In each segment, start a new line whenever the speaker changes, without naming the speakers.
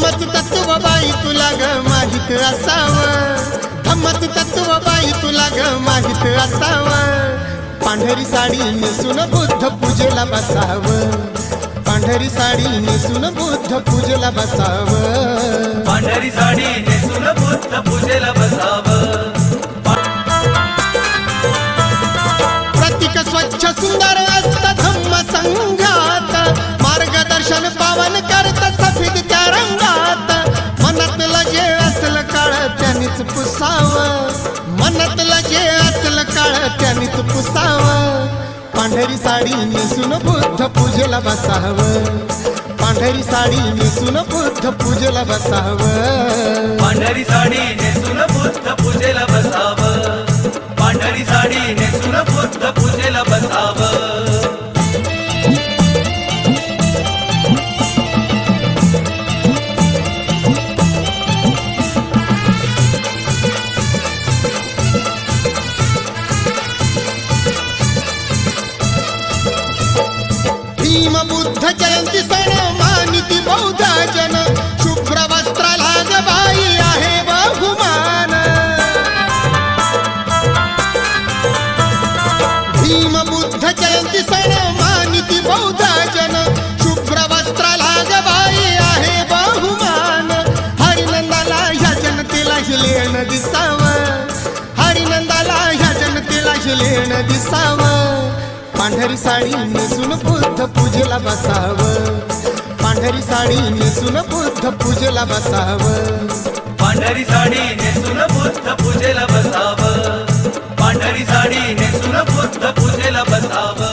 धम्मच तत्व बाई तुला ग माहीत असावं. धम्मच तत्व बाई तुला ग माहीत असावं. पांढरी साडी नेसून बुद्ध पूजेला बसावं. पांढरी साडी नेसून बुद्ध पूजेला बसावं.
पांढरी साडी नेसून बुद्ध पूजेला
पुसावं. मनातला जे असल काळ त्यानीच पुसावं. पांढरी साडी नेसून बुद्ध पूजेला बसावं. पांढरी साडी नेसून बुद्ध पूजेला बसावं.
पांढरी साडी नेसून बुद्ध पूजेला बसावं. पांढरी साडी नेसून बुद्ध पूजेला
बुद्ध जयंती सण मानिती बौद्ध जन शुभ्र वस्त्राला बाई आहे बहुमान. भीम बुद्ध जयंती सण पांढरी साडी नेसून बुद्ध पूजेला बसावं. पांढरी साडी नेसून बुद्ध पूजेला बसावं.
पांढरी साडी नेसून बुद्ध पूजेला बसावं. पांढरी साडी नेसून बुद्ध पूजेला बसावं.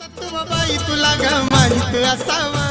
तत्व बाई तुला ग माहीत असावं.